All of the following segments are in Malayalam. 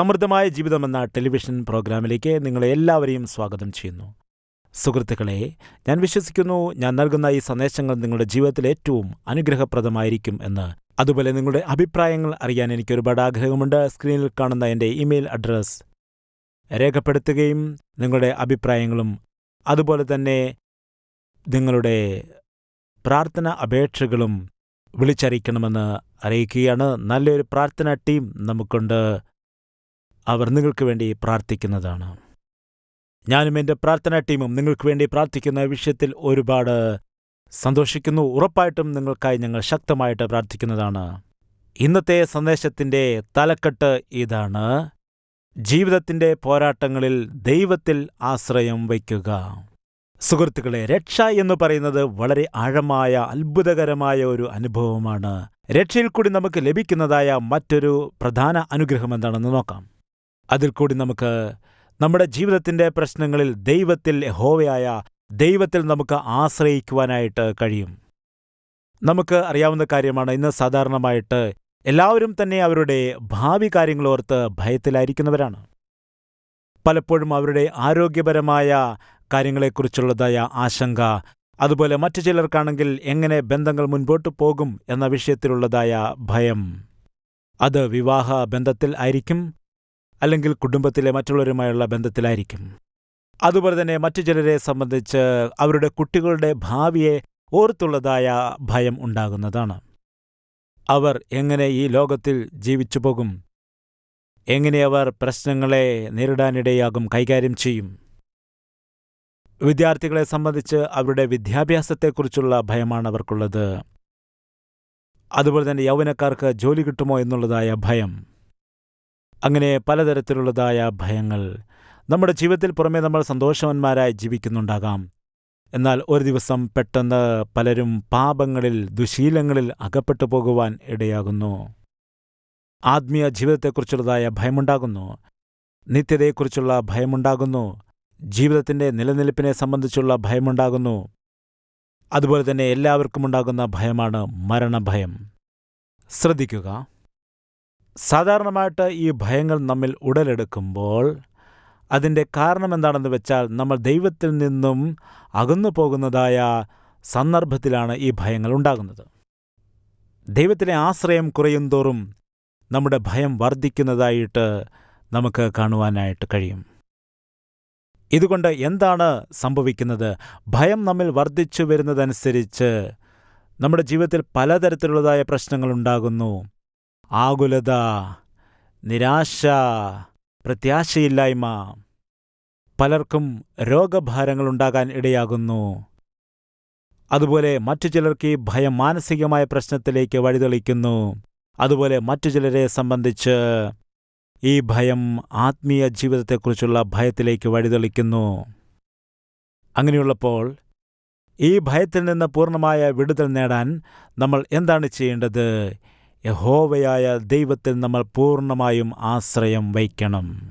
സമൃദ്ധമായ ജീവിതം എന്ന ടെലിവിഷൻ പ്രോഗ്രാമിലേക്ക് നിങ്ങളെ എല്ലാവരെയും സ്വാഗതം ചെയ്യുന്നു. സുഹൃത്തുക്കളെ ഞാൻ വിശ്വസിക്കുന്നു ഞാൻ നൽകുന്ന ഈ സന്ദേശങ്ങൾ നിങ്ങളുടെ ജീവിതത്തിൽ ഏറ്റവും അനുഗ്രഹപ്രദമായിരിക്കും എന്ന്. അതുപോലെ നിങ്ങളുടെ അഭിപ്രായങ്ങൾ അറിയാൻ എനിക്ക് ഒരുപാട് ആഗ്രഹമുണ്ട്. സ്ക്രീനിൽ കാണുന്ന എന്റെ ഇമെയിൽ അഡ്രസ് രേഖപ്പെടുത്തുകയും നിങ്ങളുടെ അഭിപ്രായങ്ങളും അതുപോലെ തന്നെ നിങ്ങളുടെ പ്രാർത്ഥന അപേക്ഷകളും വിളിച്ചറിയിക്കണമെന്ന് അറിയിക്കുകയാണ്. നല്ലൊരു പ്രാർത്ഥനാ ടീം നമുക്കുണ്ട്. അവർ നിങ്ങൾക്ക് വേണ്ടി പ്രാർത്ഥിക്കുന്നതാണ്. ഞാനും എന്റെ പ്രാർത്ഥനാ ടീമും നിങ്ങൾക്ക് വേണ്ടി പ്രാർത്ഥിക്കുന്ന വിഷയത്തിൽ ഒരുപാട് സന്തോഷിക്കുന്നു. ഉറപ്പായിട്ടും നിങ്ങൾക്കായി ഞങ്ങൾ ശക്തമായിട്ട് പ്രാർത്ഥിക്കുന്നതാണ്. ഇന്നത്തെ സന്ദേശത്തിന്റെ തലക്കെട്ട് ഇതാണ്. ജീവിതത്തിന്റെ പോരാട്ടങ്ങളിൽ ദൈവത്തിൽ ആശ്രയം വയ്ക്കുക. സുഹൃത്തുക്കളെ രക്ഷ എന്ന് പറയുന്നത് വളരെ ആഴമായ അത്ഭുതകരമായ ഒരു അനുഭവമാണ്. രക്ഷയിൽ കൂടി നമുക്ക് ലഭിക്കുന്നതായ മറ്റൊരു പ്രധാന അനുഗ്രഹം എന്താണെന്ന് നോക്കാം. അതിൽ കൂടി നമുക്ക് നമ്മുടെ ജീവിതത്തിന്റെ പ്രശ്നങ്ങളിൽ ദൈവത്തിൽ ഹോവയായ ദൈവത്തിൽ നമുക്ക് ആശ്രയിക്കുവാനായിട്ട് കഴിയും. നമുക്ക് അറിയാവുന്ന കാര്യമാണ് ഇന്ന് സാധാരണമായിട്ട് എല്ലാവരും തന്നെ അവരുടെ ഭാവി കാര്യങ്ങളോർത്ത് ഭയത്തിലായിരിക്കുന്നവരാണ്. പലപ്പോഴും അവരുടെ ആരോഗ്യപരമായ കാര്യങ്ങളെക്കുറിച്ചുള്ളതായ ആശങ്ക അതുപോലെ മറ്റു ചിലർക്കാണെങ്കിൽ എങ്ങനെ ബന്ധങ്ങൾ മുൻപോട്ട് പോകും എന്ന വിഷയത്തിലുള്ളതായ ഭയം. അത് വിവാഹ ബന്ധത്തിൽ ആയിരിക്കും അല്ലെങ്കിൽ കുടുംബത്തിലെ മറ്റുള്ളവരുമായുള്ള ബന്ധത്തിലായിരിക്കും. അതുപോലെ തന്നെ മറ്റു ചിലരെ സംബന്ധിച്ച് അവരുടെ കുട്ടികളുടെ ഭാവിയെ ഓർത്തുള്ളതായ ഭയം ഉണ്ടാകുന്നതാണ്. അവർ എങ്ങനെ ഈ ലോകത്തിൽ ജീവിച്ചു പോകും? എങ്ങനെ അവർ പ്രശ്നങ്ങളെ നേരിടാനിടയാകും കൈകാര്യം ചെയ്യും? വിദ്യാർത്ഥികളെ സംബന്ധിച്ച് അവരുടെ വിദ്യാഭ്യാസത്തെക്കുറിച്ചുള്ള ഭയമാണ് അവർക്കുള്ളത്. അതുപോലെ തന്നെ യൗവനക്കാർക്ക് ജോലി കിട്ടുമോ എന്നുള്ളതായ ഭയം. അങ്ങനെ പലതരത്തിലുള്ളതായ ഭയങ്ങൾ നമ്മുടെ ജീവിതത്തിൽ പുറമേ നമ്മൾ സന്തോഷവന്മാരായി ജീവിക്കുന്നുണ്ടാകാം. എന്നാൽ ഒരു ദിവസം പെട്ടെന്ന് പലരും പാപങ്ങളിൽ ദുശീലങ്ങളിൽ അകപ്പെട്ടു പോകുവാൻ ഇടയാകുന്നു. ആത്മീയ ജീവിതത്തെക്കുറിച്ചുള്ളതായ ഭയമുണ്ടാകുന്നു. നിത്യതയെക്കുറിച്ചുള്ള ഭയമുണ്ടാകുന്നു. ജീവിതത്തിന്റെ നിലനിൽപ്പിനെ സംബന്ധിച്ചുള്ള ഭയമുണ്ടാകുന്നു. അതുപോലെ തന്നെ എല്ലാവർക്കും ഉണ്ടാകുന്ന ഭയമാണ് മരണഭയം. ശ്രദ്ധിക്കുക. സാധാരണമായിട്ട് ഈ ഭയങ്ങൾ നമ്മിൽ ഉടലെടുക്കുമ്പോൾ അതിന്റെ കാരണം എന്താണെന്ന് വെച്ചാൽ നമ്മൾ ദൈവത്തിൽ നിന്നും അകന്നു പോകുന്നതായ സന്ദർഭത്തിലാണ് ഈ ഭയങ്ങൾ ഉണ്ടാകുന്നത്. ദൈവത്തിലെ ആശ്രയം കുറയുന്തോറും നമ്മുടെ ഭയം വർദ്ധിക്കുന്നതായിട്ട് നമുക്ക് കാണുവാനായിട്ട് കഴിയും. ഇതുകൊണ്ട് എന്താണ് സംഭവിക്കുന്നത്? ഭയം നമ്മിൽ വർദ്ധിച്ചു വരുന്നതനുസരിച്ച് നമ്മുടെ ജീവിതത്തിൽ പലതരത്തിലുള്ളതായ പ്രശ്നങ്ങളുണ്ടാകുന്നു ആകുലത നിരാശ പ്രത്യാശയില്ലായ്മ. പലർക്കും രോഗഭാരങ്ങൾ ഉണ്ടാകാൻ ഇടയാകുന്നു. അതുപോലെ മറ്റു ചിലർക്ക് ഈ ഭയം മാനസികമായ പ്രശ്നത്തിലേക്ക് വഴിതെളിക്കുന്നു. അതുപോലെ മറ്റു ചിലരെ സംബന്ധിച്ച് ഈ ഭയം ആത്മീയ ജീവിതത്തെക്കുറിച്ചുള്ള ഭയത്തിലേക്ക് വഴിതെളിക്കുന്നു. അങ്ങനെയുള്ളപ്പോൾ ഈ ഭയത്തിൽ നിന്ന് പൂർണമായ വിടുതൽ നേടാൻ നമ്മൾ എന്താണ് ചെയ്യേണ്ടത്? യഹോവയായ ദൈവത്തിൽ നമ്മൾ പൂർണമായും ആശ്രയം വയ്ക്കണം.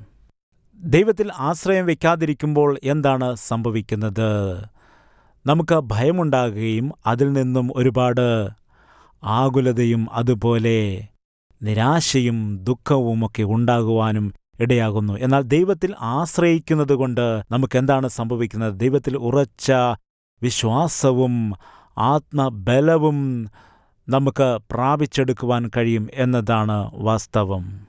ദൈവത്തിൽ ആശ്രയം വയ്ക്കാതിരിക്കുമ്പോൾ എന്താണ് സംഭവിക്കുന്നത്? നമുക്ക് ഭയമുണ്ടാകുകയും അതിൽ നിന്നും ഒരുപാട് ആകുലതയും അതുപോലെ നിരാശയും ദുഃഖവുമൊക്കെ ഉണ്ടാകുവാനും ഇടയാകുന്നു. എന്നാൽ ദൈവത്തിൽ ആശ്രയിക്കുന്നത് കൊണ്ട് നമുക്ക് എന്താണ് സംഭവിക്കുന്നത്? ദൈവത്തിൽ ഉറച്ച വിശ്വാസവും ആത്മബലവും നമുക്ക് പ്രാപിച്ചെടുക്കുവാൻ കഴിയും എന്നതാണ് വാസ്തവം.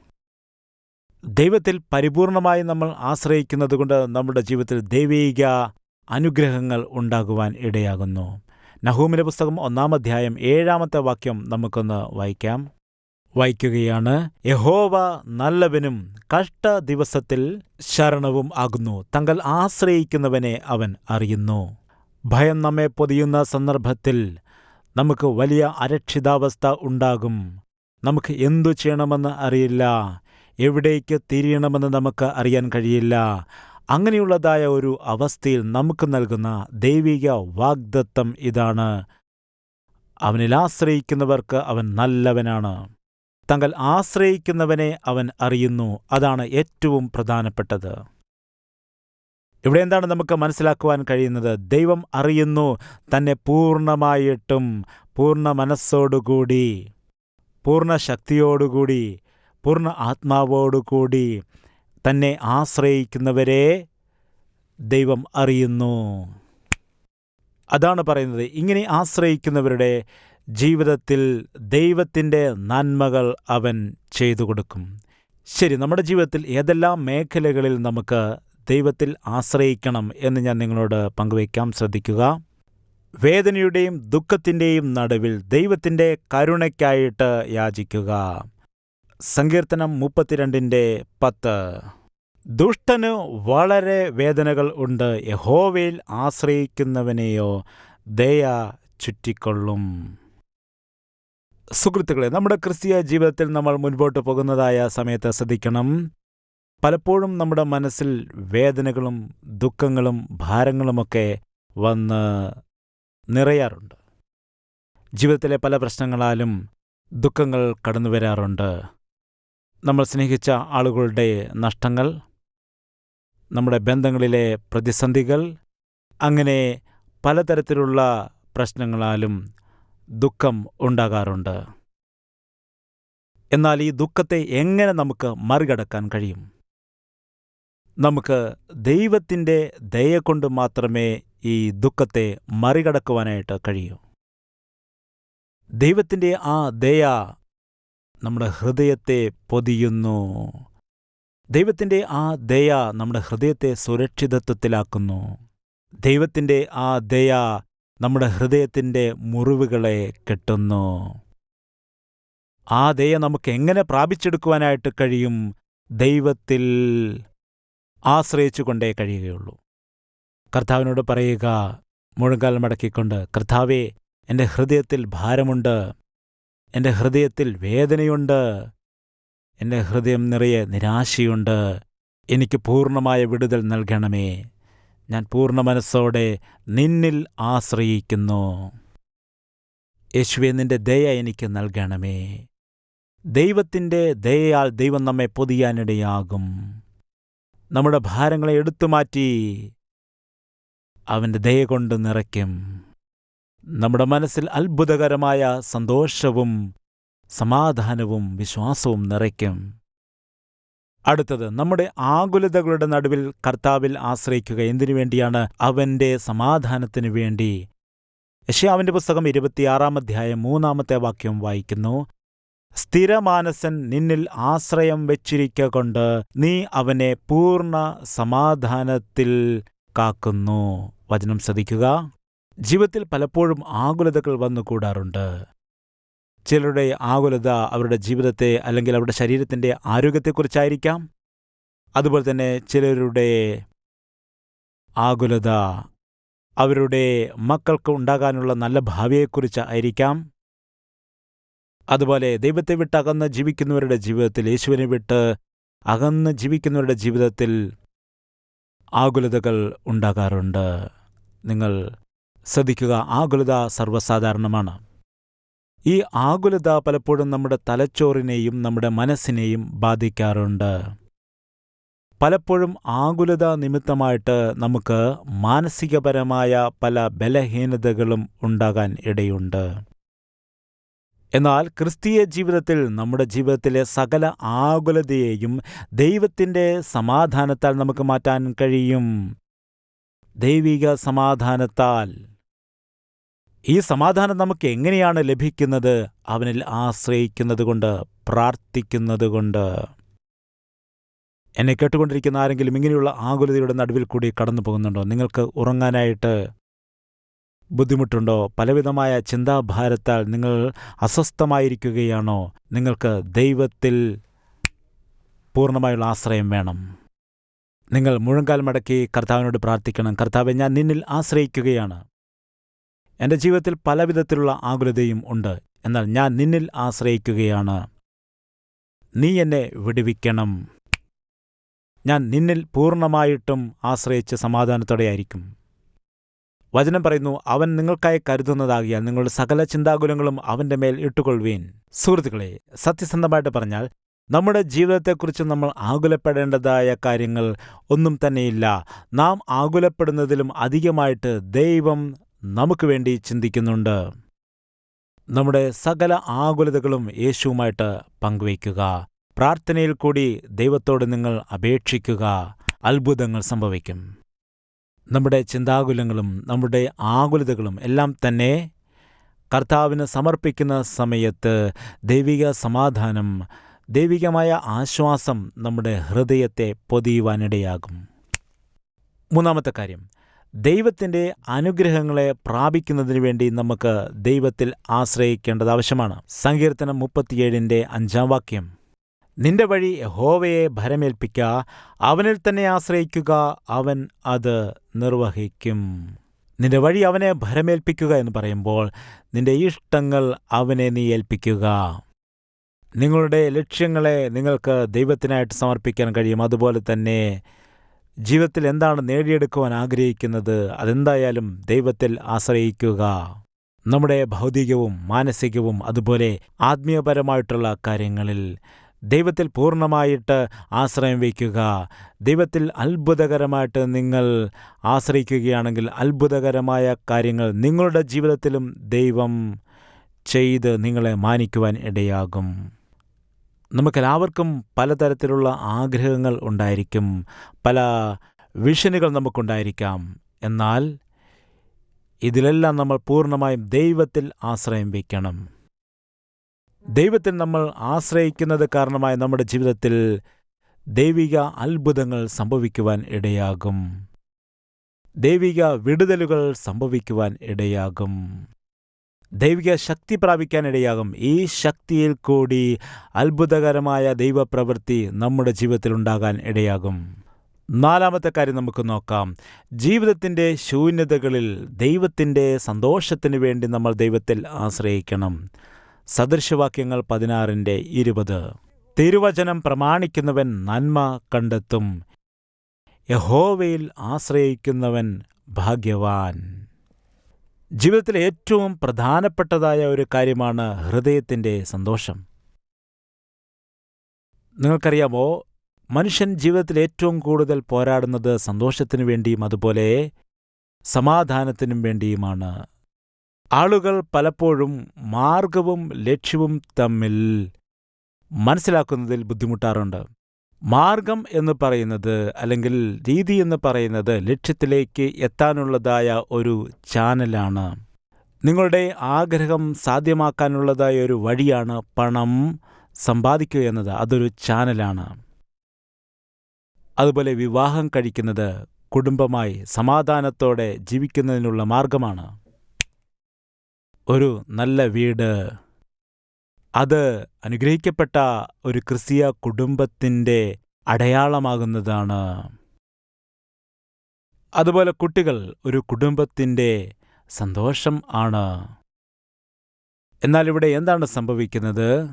ദൈവത്തിൽ പരിപൂർണമായി നമ്മൾ ആശ്രയിക്കുന്നതുകൊണ്ട് നമ്മുടെ ജീവിതത്തിൽ ദൈവീക അനുഗ്രഹങ്ങൾ ഉണ്ടാകുവാൻ ഇടയാകുന്നു. നഹൂമിന്റെ പുസ്തകം ഒന്നാം അധ്യായം ഏഴാമത്തെ വാക്യം നമുക്കൊന്ന് വായിക്കാം. വായിക്കുകയാണ് യഹോവ നല്ലവനും കഷ്ട ദിവസത്തിൽ ശരണവും ആകുന്നു. തങ്ങൾ ആശ്രയിക്കുന്നവനെ അവൻ അറിയുന്നു. ഭയം നമ്മെ പൊതിയുന്ന സന്ദർഭത്തിൽ നമുക്ക് വലിയ അരക്ഷിതാവസ്ഥ ഉണ്ടാകും. നമുക്ക് എന്തു ചെയ്യണമെന്ന് അറിയില്ല. എവിടേക്ക് തിരിയണമെന്ന് നമുക്ക് അറിയാൻ കഴിയില്ല. അങ്ങനെയുള്ളതായ ഒരു അവസ്ഥയിൽ നമുക്ക് നൽകുന്ന ദൈവിക വാഗ്ദത്തം ഇതാണ്. അവനിൽ ആശ്രയിക്കുന്നവർക്ക് അവൻ നല്ലവനാണ്. തങ്ങൾ ആശ്രയിക്കുന്നവനെ അവൻ അറിയുന്നു. അതാണ് ഏറ്റവും പ്രധാനപ്പെട്ടത്. ഇവിടെ എന്താണ് നമുക്ക് മനസ്സിലാക്കുവാൻ കഴിയുന്നത്? ദൈവം അറിയുന്നു തന്നെ പൂർണമായിട്ടും പൂർണ മനസ്സോടുകൂടി പൂർണ ശക്തിയോടുകൂടി പൂർണ ആത്മാവോടുകൂടി തന്നെ ആശ്രയിക്കുന്നവരെ ദൈവം അറിയുന്നു. അതാണ് പറയുന്നത്. ഇങ്ങനെ ആശ്രയിക്കുന്നവരുടെ ജീവിതത്തിൽ ദൈവത്തിന്റെ നന്മകൾ അവൻ ചെയ്തു കൊടുക്കും. ശരി നമ്മുടെ ജീവിതത്തിൽ ഏതെല്ലാം മേഖലകളിൽ നമുക്ക് ദൈവത്തിൽ ആശ്രയിക്കണം എന്ന് ഞാൻ നിങ്ങളോട് പങ്കുവയ്ക്കാം. ശ്രദ്ധിക്കുക. വേദനയുടെയും ദുഃഖത്തിന്റെയും നടുവിൽ ദൈവത്തിന്റെ കരുണയ്ക്കായിട്ട് യാചിക്കുക. സങ്കീർത്തനം മുപ്പത്തിരണ്ടിന്റെ പത്ത്. ദുഷ്ടന് വളരെ വേദനകൾ ഉണ്ട്. യഹോവയിൽ ആശ്രയിക്കുന്നവനെയോ ദയ ചുറ്റിക്കൊള്ളും. സുഹൃത്തുക്കളെ നമ്മുടെ ക്രിസ്തീയ ജീവിതത്തിൽ നമ്മൾ മുൻപോട്ട് പോകുന്നതായ സമയത്ത് ശ്രദ്ധിക്കണം. പലപ്പോഴും നമ്മുടെ മനസ്സിൽ വേദനകളും ദുഃഖങ്ങളും ഭാരങ്ങളുമൊക്കെ വന്ന് നിറയാറുണ്ട്. ജീവിതത്തിലെ പല പ്രശ്നങ്ങളാലും ദുഃഖങ്ങൾ കടന്നു വരാറുണ്ട്. നമ്മൾ സ്നേഹിച്ച ആളുകളുടെ നഷ്ടങ്ങൾ നമ്മുടെ ബന്ധങ്ങളിലെ പ്രതിസന്ധികൾ അങ്ങനെ പലതരത്തിലുള്ള പ്രശ്നങ്ങളാലും ദുഃഖം ഉണ്ടാകാറുണ്ട്. എന്നാൽ ഈ ദുഃഖത്തെ എങ്ങനെ നമുക്ക് മറികടക്കാൻ കഴിയും? നമുക്ക് ദൈവത്തിന്റെ ദയ കൊണ്ട് മാത്രമേ ഈ ദുഃഖത്തെ മറികടക്കുവാനായിട്ട് കഴിയൂ. ദൈവത്തിന്റെ ആ ദയ നമ്മുടെ ഹൃദയത്തെ പൊതിയുന്നു. ദൈവത്തിന്റെ ആ ദയ നമ്മുടെ ഹൃദയത്തെ സുരക്ഷിതത്വത്തിലാക്കുന്നു. ദൈവത്തിന്റെ ആ ദയ നമ്മുടെ ഹൃദയത്തിന്റെ മുറിവുകളെ കെട്ടുന്നു. ആ ദയ നമുക്ക് എങ്ങനെ പ്രാപിച്ചെടുക്കുവാനായിട്ട് കഴിയും? ദൈവത്തിൽ ആശ്രയിച്ചുകൊണ്ടേ കഴിയുകയുള്ളൂ. കർത്താവിനോട് പറയുക മുഴങ്കാൽ മടക്കിക്കൊണ്ട് കർത്താവേ എന്റെ ഹൃദയത്തിൽ ഭാരമുണ്ട്. എന്റെ ഹൃദയത്തിൽ വേദനയുണ്ട്. എന്റെ ഹൃദയം നിറയെ നിരാശയുണ്ട്. എനിക്ക് പൂർണമായ വിടുതൽ നൽകണമേ. ഞാൻ പൂർണ മനസ്സോടെ നിന്നിൽ ആശ്രയിക്കുന്നു. യേശുവെ നിന്റെ ദയ എനിക്ക് നൽകണമേ. ദൈവത്തിന്റെ ദയയാൽ ദൈവം നമ്മെ പൊതിയാനിടയാകും. നമ്മുടെ ഭാരങ്ങളെ എടുത്തുമാറ്റി അവന്റെ ദയ കൊണ്ട് നിറയ്ക്കും. നമ്മുടെ മനസ്സിൽ അത്ഭുതകരമായ സന്തോഷവും സമാധാനവും വിശ്വാസവും നിറയ്ക്കും. അടുത്തത് നമ്മുടെ ആകുലതകളുടെ നടുവിൽ കർത്താവിൽ ആശ്രയിക്കുക എന്തിനു വേണ്ടിയാണ്? അവന്റെ സമാധാനത്തിനു വേണ്ടി. യഷ്യാവിന്റെ പുസ്തകം ഇരുപത്തിയാറാം അധ്യായം മൂന്നാമത്തെ വാക്യം വായിക്കുന്നു. സ്ഥിരമാനസൻ നിന്നിൽ ആശ്രയം വെച്ചിരിക്കകൊണ്ട് നീ അവനെ പൂർണ സമാധാനത്തിൽ കാക്കുന്നു. വചനം ശ്രദ്ധിക്കുക. ജീവിതത്തിൽ പലപ്പോഴും ആകുലതകൾ വന്നുകൂടാറുണ്ട് ചിലരുടെ ആകുലത അവരുടെ ജീവിതത്തെ അല്ലെങ്കിൽ അവരുടെ ശരീരത്തിന്റെ ആരോഗ്യത്തെക്കുറിച്ചായിരിക്കാം. അതുപോലെ തന്നെ ചിലരുടെ ആകുലത അവരുടെ മക്കൾക്ക് ഉണ്ടാകാനുള്ള നല്ല ഭാവിയെക്കുറിച്ച് ആയിരിക്കാം. അതുപോലെ ദൈവത്തെ വിട്ട് അകന്ന് ജീവിക്കുന്നവരുടെ ജീവിതത്തിൽ യേശുവിനെ വിട്ട് അകന്ന് ജീവിക്കുന്നവരുടെ ജീവിതത്തിൽ ആകുലതകൾ ഉണ്ടാകാറുണ്ട്. നിങ്ങൾ ശ്രദ്ധിക്കുക ആകുലത സർവസാധാരണമാണ്. ഈ ആകുലത പലപ്പോഴും നമ്മുടെ തലച്ചോറിനെയും നമ്മുടെ മനസ്സിനെയും ബാധിക്കാറുണ്ട്. പലപ്പോഴും ആകുലത നിമിത്തമായിട്ട് നമുക്ക് മാനസികപരമായ പല ബലഹീനതകളും ഉണ്ടാകാൻ ഇടയുണ്ട്. എന്നാൽ ക്രിസ്തീയ ജീവിതത്തിൽ നമ്മുടെ ജീവിതത്തിലെ സകല ആകുലതയെയും ദൈവത്തിന്റെ സമാധാനത്താൽ നമുക്ക് മാറ്റാൻ കഴിയും. ദൈവിക സമാധാനത്താൽ. ഈ സമാധാനം നമുക്ക് എങ്ങനെയാണ് ലഭിക്കുന്നത്? അവനിൽ ആശ്രയിക്കുന്നതുകൊണ്ട് പ്രാർത്ഥിക്കുന്നതുകൊണ്ട്. എന്നെ കേട്ടുകൊണ്ടിരിക്കുന്ന ആരെങ്കിലും ഇങ്ങനെയുള്ള ആകുലതയുടെ നടുവിൽ കൂടി കടന്നു പോകുന്നുണ്ടോ നിങ്ങൾക്ക് ഉറങ്ങാനായിട്ട് ബുദ്ധിമുട്ടുണ്ടോ? പലവിധമായ ചിന്താഭാരത്താൽ നിങ്ങൾ അസ്വസ്ഥമായിരിക്കുകയാണോ? നിങ്ങൾക്ക് ദൈവത്തിൽ പൂർണമായുള്ള ആശ്രയം വേണം. നിങ്ങൾ മുഴങ്കാൽ മടക്കി കർത്താവിനോട് പ്രാർത്ഥിക്കണം. കർത്താവെ ഞാൻ നിന്നിൽ ആശ്രയിക്കുകയാണ്. എന്റെ ജീവിതത്തിൽ പലവിധത്തിലുള്ള ആകുലതയും ഉണ്ട്. എന്നാൽ ഞാൻ നിന്നിൽ ആശ്രയിക്കുകയാണ്. നീ എന്നെ വിടുവിക്കണം. ഞാൻ നിന്നിൽ പൂർണമായിട്ടും ആശ്രയിച്ച് സമാധാനത്തോടെയായിരിക്കും. വചനം പറയുന്നു അവൻ നിങ്ങൾക്കായി കരുതുന്നതാകിയാൽ നിങ്ങളുടെ സകല ചിന്താകുലങ്ങളും അവന്റെ മേൽ ഇട്ടുകൊള്ളുവീൻ. സുഹൃത്തുക്കളെ സത്യസന്ധമായിട്ട് പറഞ്ഞാൽ നമ്മുടെ ജീവിതത്തെക്കുറിച്ച് നമ്മൾ ആകുലപ്പെടേണ്ടതായ കാര്യങ്ങൾ ഒന്നും തന്നെയില്ല. നാം ആകുലപ്പെടുന്നതിലും അധികമായിട്ട് ദൈവം നമുക്ക് വേണ്ടി ചിന്തിക്കുന്നുണ്ട്. നമ്മുടെ സകല ആകുലതകളും യേശുവുമായിട്ട് പങ്കുവയ്ക്കുക. പ്രാർത്ഥനയിൽ കൂടി ദൈവത്തോട് നിങ്ങൾ അപേക്ഷിക്കുക. അത്ഭുതങ്ങൾ സംഭവിക്കും. നമ്മുടെ ചിന്താകുലങ്ങളും നമ്മുടെ ആകുലതകളും എല്ലാം തന്നെ കർത്താവിന് സമർപ്പിക്കുന്ന സമയത്ത് ദൈവിക സമാധാനം ദൈവികമായ ആശ്വാസം നമ്മുടെ ഹൃദയത്തെ പൊതിയുവാനിടയാകും. മൂന്നാമത്തെ കാര്യം ദൈവത്തിന്റെ അനുഗ്രഹങ്ങളെ പ്രാപിക്കുന്നതിന് വേണ്ടി നമുക്ക് ദൈവത്തിൽ ആശ്രയിക്കേണ്ടത് ആവശ്യമാണ്. സങ്കീർത്തനം മുപ്പത്തിയേഴിന്റെ അഞ്ചാം വാക്യം. നിന്റെ വഴി യഹോവയെ ഭരമേൽപ്പിക്ക അവനിൽ തന്നെ ആശ്രയിക്കുക അവൻ അത് നിർവഹിക്കും. നിന്റെ വഴി അവനെ ഭരമേൽപ്പിക്കുക എന്ന് പറയുമ്പോൾ നിന്റെ ഇഷ്ടങ്ങൾ അവനെ നീ ഏൽപ്പിക്കുക. നിങ്ങളുടെ ലക്ഷ്യങ്ങളെ നിങ്ങൾക്ക് ദൈവത്തിനായിട്ട് സമർപ്പിക്കാൻ കഴിയും. അതുപോലെ തന്നെ ജീവിതത്തിൽ എന്താണ് നേടിയെടുക്കുവാൻ ആഗ്രഹിക്കുന്നത്? അതെന്തായാലും ദൈവത്തിൽ ആശ്രയിക്കുക. നമ്മുടെ ഭൗതികവും മാനസികവും അതുപോലെ ആത്മീയപരമായിട്ടുള്ള കാര്യങ്ങളിൽ ദൈവത്തിൽ പൂർണമായിട്ട് ആശ്രയം വയ്ക്കുക. ദൈവത്തിൽ അത്ഭുതകരമായിട്ട് നിങ്ങൾ ആശ്രയിക്കുകയാണെങ്കിൽ അത്ഭുതകരമായ കാര്യങ്ങൾ നിങ്ങളുടെ ജീവിതത്തിലും ദൈവം ചെയ്ത് നിങ്ങളെ മാനിക്കുവാൻ ഇടയാകും. നമുക്കെല്ലാവർക്കും പലതരത്തിലുള്ള ആഗ്രഹങ്ങൾ ഉണ്ടായിരിക്കും. പല വിഷനുകൾ നമുക്കുണ്ടായിരിക്കാം. എന്നാൽ ഇതിലെല്ലാം നമ്മൾ പൂർണമായും ദൈവത്തിൽ ആശ്രയം വയ്ക്കണം. ദൈവത്തിൽ നമ്മൾ ആശ്രയിക്കുന്നത് കാരണമായി നമ്മുടെ ജീവിതത്തിൽ ദൈവിക അത്ഭുതങ്ങൾ സംഭവിക്കുവാൻ ഇടയാകും. ദൈവിക വിടുതലുകൾ സംഭവിക്കുവാൻ ഇടയാകും. ദൈവിക ശക്തി പ്രാപിക്കാൻ ഇടയാകും. ഈ ശക്തിയിൽ കൂടി അത്ഭുതകരമായ ദൈവപ്രവൃത്തി നമ്മുടെ ജീവിതത്തിൽ ഉണ്ടാകാൻ ഇടയാകും. നാലാമത്തെ കാര്യം നമുക്ക് നോക്കാം. ജീവിതത്തിന്റെ ശൂന്യതകളിൽ ദൈവത്തിന്റെ സന്തോഷത്തിന് വേണ്ടി നമ്മൾ ദൈവത്തിൽ ആശ്രയിക്കണം. സദൃശവാക്യങ്ങൾ പതിനാറിന്റെ ഇരുപത്. തിരുവചനം പ്രമാണിക്കുന്നവൻ നന്മ കണ്ടെത്തും. യഹോവയിൽ ആശ്രയിക്കുന്നവൻ ഭാഗ്യവാൻ. ജീവിതത്തിലെ ഏറ്റവും പ്രധാനപ്പെട്ടതായ ഒരു കാര്യമാണ് ഹൃദയത്തിന്റെ സന്തോഷം. നിങ്ങൾക്കറിയാമോ? മനുഷ്യൻ ജീവിതത്തിൽ ഏറ്റവും കൂടുതൽ പോരാടുന്നത് സന്തോഷത്തിനു വേണ്ടിയും അതുപോലെ സമാധാനത്തിനും വേണ്ടിയുമാണ്. ആളുകൾ പലപ്പോഴും മാർഗവും ലക്ഷ്യവും തമ്മിൽ മനസ്സിലാക്കുന്നതിൽ ബുദ്ധിമുട്ടാറുണ്ട്. മാർഗം എന്ന് പറയുന്നത് അല്ലെങ്കിൽ രീതി എന്ന് പറയുന്നത് ലക്ഷ്യത്തിലേക്ക് എത്താനുള്ളതായ ഒരു ചാനലാണ്. നിങ്ങളുടെ ആഗ്രഹം സാധ്യമാക്കാനുള്ളതായ ഒരു വഴിയാണ് പണം സമ്പാദിക്കുക എന്നത്. അതൊരു ചാനലാണ്. അതുപോലെ വിവാഹം കഴിക്കുന്നത് കുടുംബമായി സമാധാനത്തോടെ ജീവിക്കുന്നതിനുള്ള മാർഗമാണ്. ഒരു നല്ല വീട്. അത് അനുഗ്രഹിക്കപ്പെട്ട ഒരു ക്രിസ്തീയ കുടുംബത്തിന്റെ അടയാളമാകുന്നതാണ്. അതുപോലെ കുട്ടികൾ ഒരു കുടുംബത്തിന്റെ സന്തോഷം ആണ്. എന്നാൽ ഇവിടെ എന്താണ് സംഭവിക്കുന്നത്?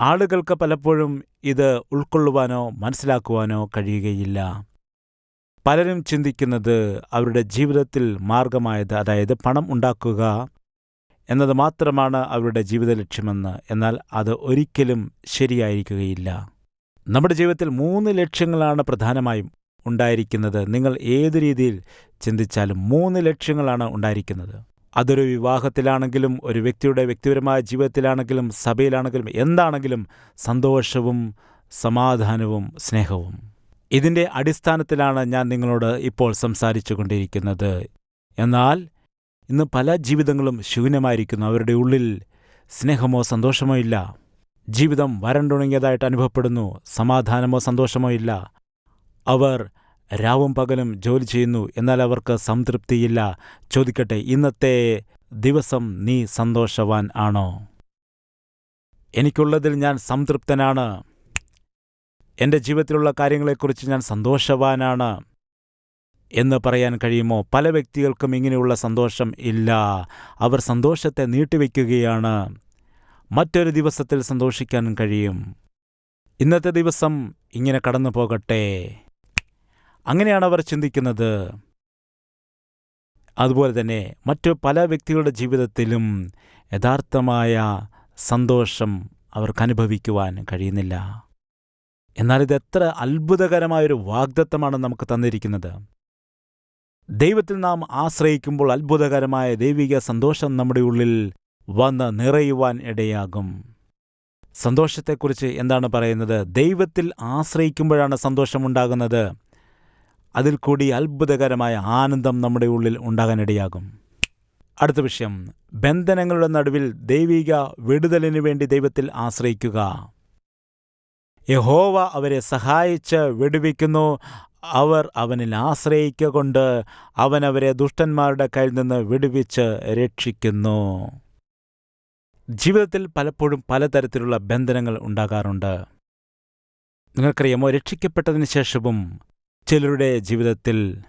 ആളുകൾക്ക് പലപ്പോഴും ഇത് ഉൾക്കൊള്ളുവാനോ മനസ്സിലാക്കുവാനോ കഴിയുകയില്ല. പലരും ചിന്തിക്കുന്നത് അവരുടെ ജീവിതത്തിൽ മാർഗമായത് അതായത് പണം ഉണ്ടാക്കുക എന്നത് മാത്രമാണ് അവരുടെ ജീവിത ലക്ഷ്യമെന്ന്. എന്നാൽ അത് ഒരിക്കലും ശരിയായിരിക്കുകയില്ല. നമ്മുടെ ജീവിതത്തിൽ മൂന്ന് ലക്ഷ്യങ്ങളാണ് പ്രധാനമായും ഉണ്ടായിരിക്കുന്നത്. നിങ്ങൾ ഏതു രീതിയിൽ ചിന്തിച്ചാലും മൂന്ന് ലക്ഷ്യങ്ങളാണ് ഉണ്ടായിരിക്കുന്നത്. അതൊരു വിവാഹത്തിലാണെങ്കിലും ഒരു വ്യക്തിയുടെ വ്യക്തിപരമായ ജീവിതത്തിലാണെങ്കിലും സഭയിലാണെങ്കിലും എന്താണെങ്കിലും സന്തോഷവും സമാധാനവും സ്നേഹവും. ഇതിന്റെ അടിസ്ഥാനത്തിലാണ് ഞാൻ നിങ്ങളോട് ഇപ്പോൾ സംസാരിച്ചു കൊണ്ടിരിക്കുന്നത്. എന്നാൽ ഇന്ന് പല ജീവിതങ്ങളും ശൂന്യമായിരിക്കുന്നു. അവരുടെ ഉള്ളിൽ സ്നേഹമോ സന്തോഷമോ ഇല്ല. ജീവിതം വരണ്ടുണങ്ങിയതായിട്ട് അനുഭവപ്പെടുന്നു. സമാധാനമോ സന്തോഷമോ ഇല്ല. അവർ രാവും പകലും ജോലി ചെയ്യുന്നു. എന്നാൽ അവർക്ക് സംതൃപ്തിയില്ല. ചോദിക്കട്ടെ ഇന്നത്തെ ദിവസം നീ സന്തോഷവാൻ ആണോ? എനിക്കുള്ളതിൽ ഞാൻ സംതൃപ്തനാണ്. എന്റെ ജീവിതത്തിലുള്ള കാര്യങ്ങളെക്കുറിച്ച് ഞാൻ സന്തോഷവാനാണ്. എന്ന് പറയാൻ കഴിയുമോ? പല വ്യക്തികൾക്കും ഇങ്ങനെയുള്ള സന്തോഷം ഇല്ല. അവർ സന്തോഷത്തെ നീട്ടിവെക്കുകയാണ്. മറ്റൊരു ദിവസത്തിൽ സന്തോഷിക്കാൻ കഴിയും. ഇന്നത്തെ ദിവസം ഇങ്ങനെ കടന്നു പോകട്ടെ. അങ്ങനെയാണ് അവർ ചിന്തിക്കുന്നത്. അതുപോലെ തന്നെ മറ്റു പല വ്യക്തികളുടെ ജീവിതത്തിലും യഥാർത്ഥമായ സന്തോഷം അവർക്ക് അനുഭവിക്കുവാൻ കഴിയുന്നില്ല. എന്നാൽ ഇത് എത്ര അത്ഭുതകരമായൊരു വാഗ്ദത്തമാണ് നമുക്ക് തന്നിരിക്കുന്നത്. ദൈവത്തിൽ നാം ആശ്രയിക്കുമ്പോൾ അത്ഭുതകരമായ ദൈവിക സന്തോഷം നമ്മുടെ ഉള്ളിൽ വന്ന് നിറയുവാൻ ഇടയാകും. സന്തോഷത്തെക്കുറിച്ച് എന്താണ് പറയുന്നത്? ദൈവത്തിൽ ആശ്രയിക്കുമ്പോഴാണ് സന്തോഷമുണ്ടാകുന്നത്. അതിൽ കൂടി അത്ഭുതകരമായ ആനന്ദം നമ്മുടെ ഉള്ളിൽ ഉണ്ടാകാനിടയാകും അടുത്ത വിഷയം. ബന്ധനങ്ങളുടെ നടുവിൽ ദൈവിക വിടുതലിനു വേണ്ടി ദൈവത്തിൽ ആശ്രയിക്കുക. യഹോവ അവരെ സഹായിച്ച് വിടുവിക്കുന്നു. അവർ അവനിൽ ആശ്രയിക്കൊണ്ട് അവൻ അവരെ ദുഷ്ടന്മാരുടെ കയ്യിൽ നിന്ന് വിടുവിച്ച് രക്ഷിക്കുന്നു. ജീവിതത്തിൽ പലപ്പോഴും പലതരത്തിലുള്ള ബന്ധനങ്ങൾ ഉണ്ടാകാറുണ്ട്. നിങ്ങൾക്കറിയാമോ രക്ഷിക്കപ്പെട്ടതിന് ശേഷവും ചിലരുടെ ജീവിതത്തിൽ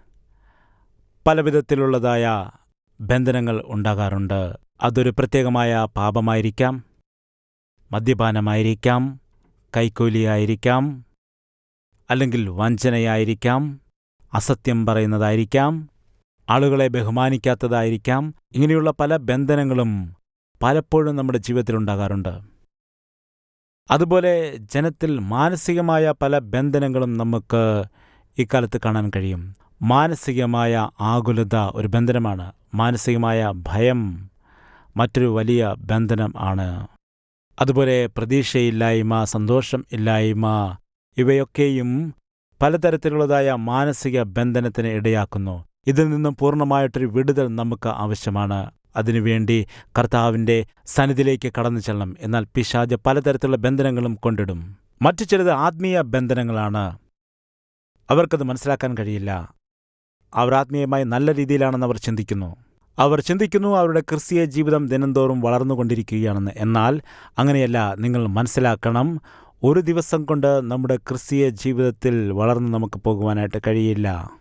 പലവിധത്തിലുള്ളതായ ബന്ധനങ്ങൾ ഉണ്ടാകാറുണ്ട്. അതൊരു പ്രത്യേകമായ പാപമായിരിക്കാം മദ്യപാനമായിരിക്കാം കൈക്കൂലിയായിരിക്കാം അല്ലെങ്കിൽ വഞ്ചനയായിരിക്കാം അസത്യം പറയുന്നതായിരിക്കാം ആളുകളെ ബഹുമാനിക്കാത്തതായിരിക്കാം ഇങ്ങനെയുള്ള പല ബന്ധനങ്ങളും പലപ്പോഴും നമ്മുടെ ജീവിതത്തിലുണ്ടാകാറുണ്ട് അതുപോലെ ജനത്തിൽ മാനസികമായ പല ബന്ധനങ്ങളും നമുക്ക് ഇക്കാലത്ത് കാണാൻ കഴിയും. മാനസികമായ ആകുലത ഒരു ബന്ധനമാണ്. മാനസികമായ ഭയം മറ്റൊരു വലിയ ബന്ധനം ആണ്. അതുപോലെ പ്രതീക്ഷയില്ലായ്മ സന്തോഷം ഇല്ലായ്മ ഇവയൊക്കെയും പലതരത്തിലുള്ളതായ മാനസിക ബന്ധനത്തിന് ഇടയാക്കുന്നു. ഇതിൽ നിന്നും പൂർണമായിട്ടൊരു വിടുതൽ നമുക്ക് ആവശ്യമാണ്. അതിനുവേണ്ടി കർത്താവിന്റെ സന്നിധിയിലേക്ക് കടന്നു ചെല്ലണം എന്നാൽ പിശാജ് പലതരത്തിലുള്ള ബന്ധനങ്ങളും കൊണ്ടിടും. മറ്റു ചിലത് ആത്മീയ ബന്ധനങ്ങളാണ്. അവർക്കത് മനസ്സിലാക്കാൻ കഴിയില്ല. അവർ ആത്മീയമായി നല്ല രീതിയിലാണെന്ന് അവർ ചിന്തിക്കുന്നു. അവർ ചിന്തിക്കുന്നു അവരുടെ ക്രിസ്തീയ ജീവിതം ദിനംതോറും വളർന്നുകൊണ്ടിരിക്കുകയാണെന്ന്. എന്നാൽ അങ്ങനെയല്ല നിങ്ങൾ മനസ്സിലാക്കണം. ഒരു ദിവസം കൊണ്ട് നമ്മുടെ ക്രിസ്തീയ ജീവിതത്തിൽ വളർന്ന് നമുക്ക് പോകുവാനായിട്ട് കഴിയില്ല.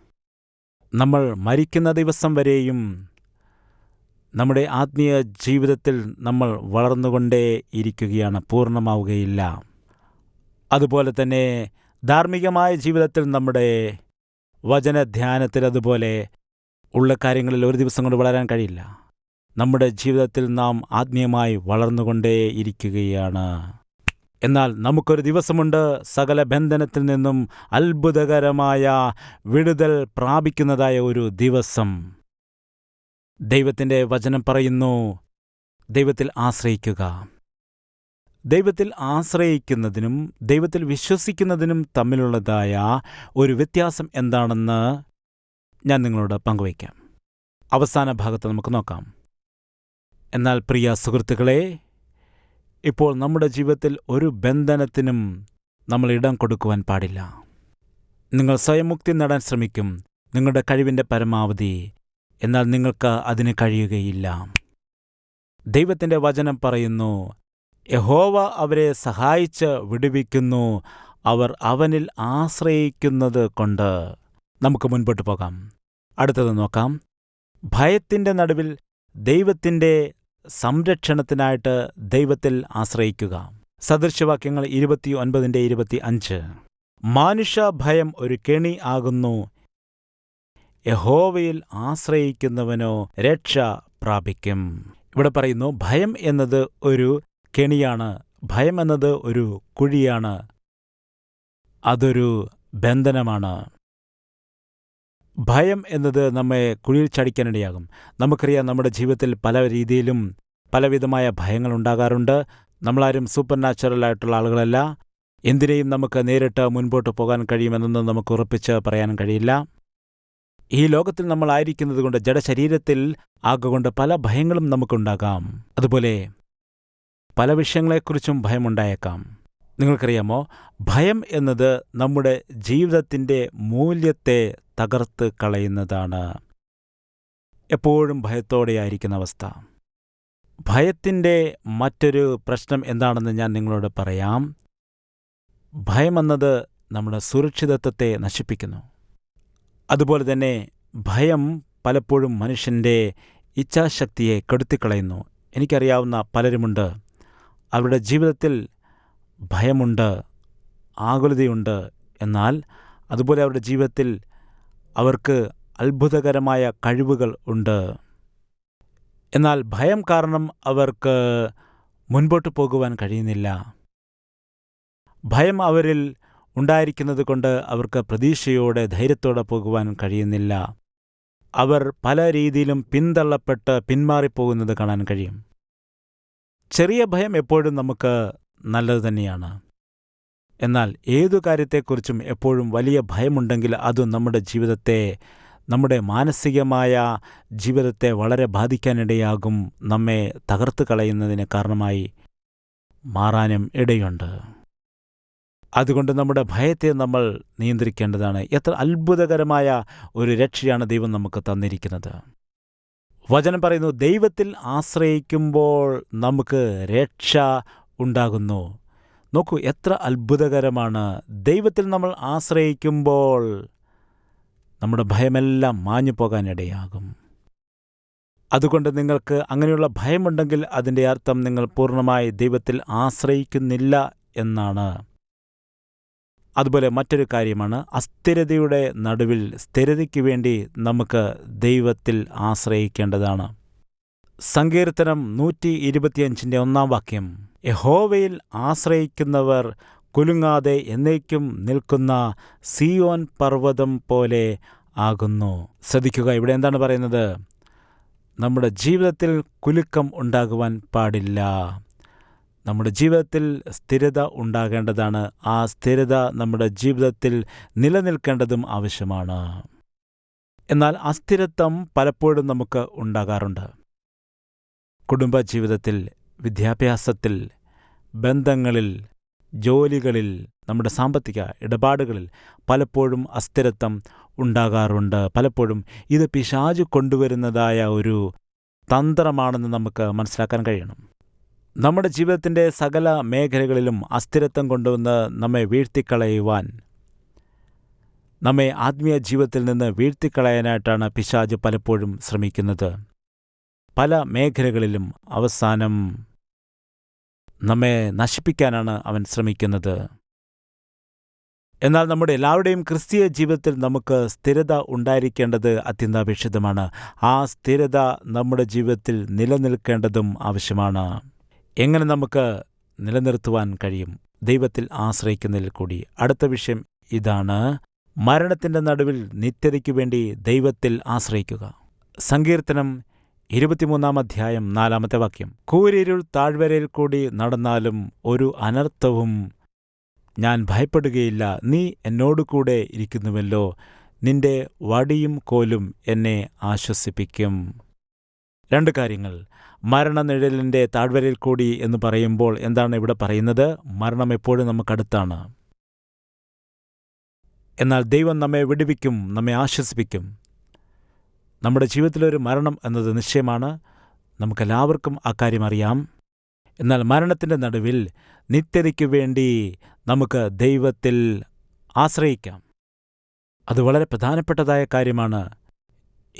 നമ്മൾ മരിക്കുന്ന ദിവസം വരെയും നമ്മുടെ ആത്മീയ ജീവിതത്തിൽ നമ്മൾ വളർന്നുകൊണ്ടേ ഇരിക്കുകയാണ് പൂർണമാവുകയില്ല. അതുപോലെ തന്നെ ധാർമ്മികമായ ജീവിതത്തിൽ നമ്മുടെ വചനധ്യാനത്തിൽ അതുപോലെ ഉള്ള കാര്യങ്ങളിൽ ഒരു ദിവസം കൊണ്ട് വളരാൻ കഴിയില്ല. നമ്മുടെ ജീവിതത്തിൽ നാം ആത്മീയമായി വളർന്നുകൊണ്ടേ ഇരിക്കുകയാണ്. എന്നാൽ നമുക്കൊരു ദിവസമുണ്ട് സകല ബന്ധനത്തിൽ നിന്നും അത്ഭുതകരമായ വിടുതൽ പ്രാപിക്കുന്നതായ ഒരു ദിവസം. ദൈവത്തിന്റെ വചനം പറയുന്നു ദൈവത്തിൽ ആശ്രയിക്കുക. ദൈവത്തിൽ ആശ്രയിക്കുന്നതിനും ദൈവത്തിൽ വിശ്വസിക്കുന്നതിനും തമ്മിലുള്ളതായ ഒരു വ്യത്യാസം എന്താണെന്ന് ഞാൻ നിങ്ങളോട് പങ്കുവയ്ക്കാം. അവസാന ഭാഗത്ത് നമുക്ക് നോക്കാം. എന്നാൽ പ്രിയ സുഹൃത്തുക്കളെ ഇപ്പോൾ നമ്മുടെ ജീവിതത്തിൽ ഒരു ബന്ധനത്തിനും നമ്മൾ ഇടം കൊടുക്കുവാൻ പാടില്ല. നിങ്ങൾ സ്വയം മുക്തി നേടാൻ ശ്രമിക്കും. നിങ്ങളുടെ കഴിവിന്റെ പരമാവധി. എന്നാൽ നിങ്ങൾക്ക് അതിന് കഴിയുകയില്ല. ദൈവത്തിന്റെ വചനം പറയുന്നു യഹോവ അവരെ സഹായിച്ച് വിടുവിക്കുന്നു. അവർ അവനിൽ ആശ്രയിക്കുന്നത് കൊണ്ട്. നമുക്ക് മുൻപോട്ട് പോകാം. അടുത്തത് നോക്കാം. ഭയത്തിന്റെ നടുവിൽ ദൈവത്തിന്റെ സംരക്ഷണത്തിനായിട്ട് ദൈവത്തിൽ ആശ്രയിക്കുക. സദൃശവാക്യങ്ങൾ ഇരുപത്തി ഒൻപതിന്റെ ഇരുപത്തി അഞ്ച് മാനുഷഭയം ഒരു കെണി ആകുന്നു. യഹോവയിൽ ആശ്രയിക്കുന്നവനോ രക്ഷ പ്രാപിക്കും. ഇവിടെ പറയുന്നു ഭയം എന്നത് ഒരു കെണിയാണ്. ഭയം എന്നത് ഒരു കുഴിയാണ്. അതൊരു ബന്ധനമാണ്. ഭയം എന്നത് നമ്മെ കുഴിയിൽ ചടിക്കാനിടയാകും നമുക്കറിയാം നമ്മുടെ ജീവിതത്തിൽ പല രീതിയിലും പലവിധമായ ഭയങ്ങൾ ഉണ്ടാകാറുണ്ട്. നമ്മളാരും സൂപ്പർ നാച്ചുറൽ ആയിട്ടുള്ള ആളുകളല്ല. എന്തിനേയും നമുക്ക് നേരിട്ട് മുൻപോട്ട് പോകാൻ കഴിയുമെന്നൊന്നും നമുക്ക് ഉറപ്പിച്ച് പറയാനും കഴിയില്ല. ഈ ലോകത്തിൽ നമ്മളായിരിക്കുന്നത് കൊണ്ട് ജഡശരീരത്തിൽ ആകൊണ്ട് പല ഭയങ്ങളും നമുക്കുണ്ടാകാം. അതുപോലെ പല വിഷയങ്ങളെക്കുറിച്ചും ഭയമുണ്ടായേക്കാം. നിങ്ങൾക്കറിയാമോ? ഭയം എന്നത് നമ്മുടെ ജീവിതത്തിന്റെ മൂല്യത്തെ തകർത്ത് കളയുന്നതാണ്. എപ്പോഴും ഭയത്തോടെയായിരിക്കുന്ന അവസ്ഥ. ഭയത്തിന്റെ മറ്റൊരു പ്രശ്നം എന്താണെന്ന് ഞാൻ നിങ്ങളോട് പറയാം. ഭയമെന്നത് നമ്മുടെ സുരക്ഷിതത്വത്തെ നശിപ്പിക്കുന്നു. അതുപോലെ തന്നെ ഭയം പലപ്പോഴും മനുഷ്യന്റെ ഇച്ഛാശക്തിയെ കെടുത്തിക്കളയുന്നു. എനിക്കറിയാവുന്ന പലരുമുണ്ട്. അവരുടെ ജീവിതത്തിൽ ഭയമുണ്ട് ആകുലതയുണ്ട്. എന്നാൽ അതുപോലെ അവരുടെ ജീവിതത്തിൽ അവർക്ക് അത്ഭുതകരമായ കഴിവുകൾ ഉണ്ട്. എന്നാൽ ഭയം കാരണം അവർക്ക് മുൻപോട്ട് പോകുവാൻ കഴിയുന്നില്ല. ഭയം അവരിൽ ഉണ്ടായിരിക്കുന്നത് കൊണ്ട് അവർക്ക് പ്രതീക്ഷയോടെ ധൈര്യത്തോടെ പോകുവാൻ കഴിയുന്നില്ല. അവർ പല രീതിയിലും പിന്തള്ളപ്പെട്ട് പിന്മാറിപ്പോകുന്നത് കാണാൻ കഴിയും. ചെറിയ ഭയം എപ്പോഴും നമുക്ക് നല്ലത് തന്നെയാണ്. എന്നാൽ ഏതു കാര്യത്തെക്കുറിച്ചും എപ്പോഴും വലിയ ഭയമുണ്ടെങ്കിൽ അത് നമ്മുടെ ജീവിതത്തെ നമ്മുടെ മാനസികമായ ജീവിതത്തെ വളരെ ബാധിക്കാനിടയാകും നമ്മെ തകർത്ത് കളയുന്നതിന് കാരണമായി മാറാനും ഇടയുണ്ട്. അതുകൊണ്ട് നമ്മുടെ ഭയത്തെ നമ്മൾ നിയന്ത്രിക്കേണ്ടതാണ്. എത്ര അത്ഭുതകരമായ ഒരു രക്ഷയാണ് ദൈവം നമുക്ക് തന്നിരിക്കുന്നത്. വചനം പറയുന്നു ദൈവത്തിൽ ആശ്രയിക്കുമ്പോൾ നമുക്ക് രക്ഷ ഉണ്ടാകുന്നു. നോക്കൂ എത്ര അത്ഭുതകരമാണ്. ദൈവത്തിൽ നമ്മൾ ആശ്രയിക്കുമ്പോൾ നമ്മുടെ ഭയമെല്ലാം മാഞ്ഞു പോകാനിടയാകും. അതുകൊണ്ട് നിങ്ങൾക്ക് അങ്ങനെയുള്ള ഭയമുണ്ടെങ്കിൽ അതിന്റെ അർത്ഥം നിങ്ങൾ പൂർണമായി ദൈവത്തിൽ ആശ്രയിക്കുന്നില്ല എന്നാണ്. അതുപോലെ മറ്റൊരു കാര്യമാണ് അസ്ഥിരതയുടെ നടുവിൽ സ്ഥിരതയ്ക്ക് വേണ്ടി നമുക്ക് ദൈവത്തിൽ ആശ്രയിക്കേണ്ടതാണ്. സങ്കീർത്തനം നൂറ്റി ഇരുപത്തിയഞ്ചിന്റെ ഒന്നാം വാക്യം. യഹോവയിൽ ആശ്രയിക്കുന്നവർ കുലുങ്ങാതെ എന്നേക്കും നിൽക്കുന്ന സിയോൻ പർവതം പോലെ ആകുന്നു. ശ്രദ്ധിക്കുക ഇവിടെ എന്താണ് പറയുന്നത്? നമ്മുടെ ജീവിതത്തിൽ കുലുക്കം ഉണ്ടാകുവാൻ പാടില്ല. നമ്മുടെ ജീവിതത്തിൽ സ്ഥിരത ഉണ്ടാകേണ്ടതാണ്. ആ സ്ഥിരത നമ്മുടെ ജീവിതത്തിൽ നിലനിൽക്കേണ്ടതും ആവശ്യമാണ്. എന്നാൽ അസ്ഥിരത്വം പലപ്പോഴും നമുക്ക് ഉണ്ടാകാറുണ്ട്. കുടുംബജീവിതത്തിൽ വിദ്യാഭ്യാസത്തിൽ ബന്ധങ്ങളിൽ ജോലികളിൽ നമ്മുടെ സാമ്പത്തിക ഇടപാടുകളിൽ പലപ്പോഴും അസ്ഥിരത്വം ഉണ്ടാകാറുണ്ട്. പലപ്പോഴും ഇത് പിശാജ് കൊണ്ടുവരുന്നതായ ഒരു തന്ത്രമാണെന്ന് നമുക്ക് മനസ്സിലാക്കാൻ കഴിയണം. നമ്മുടെ ജീവിതത്തിന്റെ സകല മേഖലകളിലും അസ്ഥിരത്വം കൊണ്ടുവന്ന് നമ്മെ വീഴ്ത്തിക്കളയുവാൻ നമ്മെ ആത്മീയ ജീവിതത്തിൽ നിന്ന് വീഴ്ത്തിക്കളയാനായിട്ടാണ് പിശാജ് പലപ്പോഴും ശ്രമിക്കുന്നത്. പല മേഖലകളിലും അവസാനം നമ്മെ നശിപ്പിക്കാനാണ് അവൻ ശ്രമിക്കുന്നത്. എന്നാൽ നമ്മുടെ എല്ലാവരുടെയും ക്രിസ്തീയ ജീവിതത്തിൽ നമുക്ക് സ്ഥിരത ഉണ്ടായിരിക്കേണ്ടത് അത്യന്താപേക്ഷിതമാണ്. ആ സ്ഥിരത നമ്മുടെ ജീവിതത്തിൽ നിലനിൽക്കേണ്ടതും ആവശ്യമാണ്. എങ്ങനെ നമുക്ക് നിലനിർത്തുവാൻ കഴിയും? ദൈവത്തിൽ ആശ്രയിക്കുന്നതിൽ കൂടി. അടുത്ത വിഷയം ഇതാണ്. മരണത്തിന്റെ നടുവിൽ നിത്യതയ്ക്കു വേണ്ടി ദൈവത്തിൽ ആശ്രയിക്കുക. സങ്കീർത്തനം ഇരുപത്തിമൂന്നാം അധ്യായം നാലാമത്തെ വാക്യം. കൂരിരുൾ താഴ്വരയിൽ കൂടി നടന്നാലും ഒരു അനർത്ഥവും ഞാൻ ഭയപ്പെടുകയില്ല. നീ എന്നോടുകൂടെ ഇരിക്കുന്നുവല്ലോ. നിന്റെ വടിയും കോലും എന്നെ ആശ്വസിപ്പിക്കും. രണ്ട് കാര്യങ്ങൾ. മരണനിഴലിന്റെ താഴ്വരയിൽ കൂടി എന്ന് പറയുമ്പോൾ എന്താണ് ഇവിടെ പറയുന്നത്? മരണം എപ്പോഴും നമുക്കടുത്താണ്. എന്നാൽ ദൈവം നമ്മെ വിടുവിക്കും നമ്മെ ആശ്വസിപ്പിക്കും. നമ്മുടെ ജീവിതത്തിലൊരു മരണം എന്നത് നിശ്ചയമാണ്. നമുക്കെല്ലാവർക്കും ആ കാര്യം അറിയാം. എന്നാൽ മരണത്തിന്റെ നടുവിൽ നിത്യതയ്ക്കു വേണ്ടി നമുക്ക് ദൈവത്തിൽ ആശ്രയിക്കാം. അത് വളരെ പ്രധാനപ്പെട്ടതായ കാര്യമാണ്.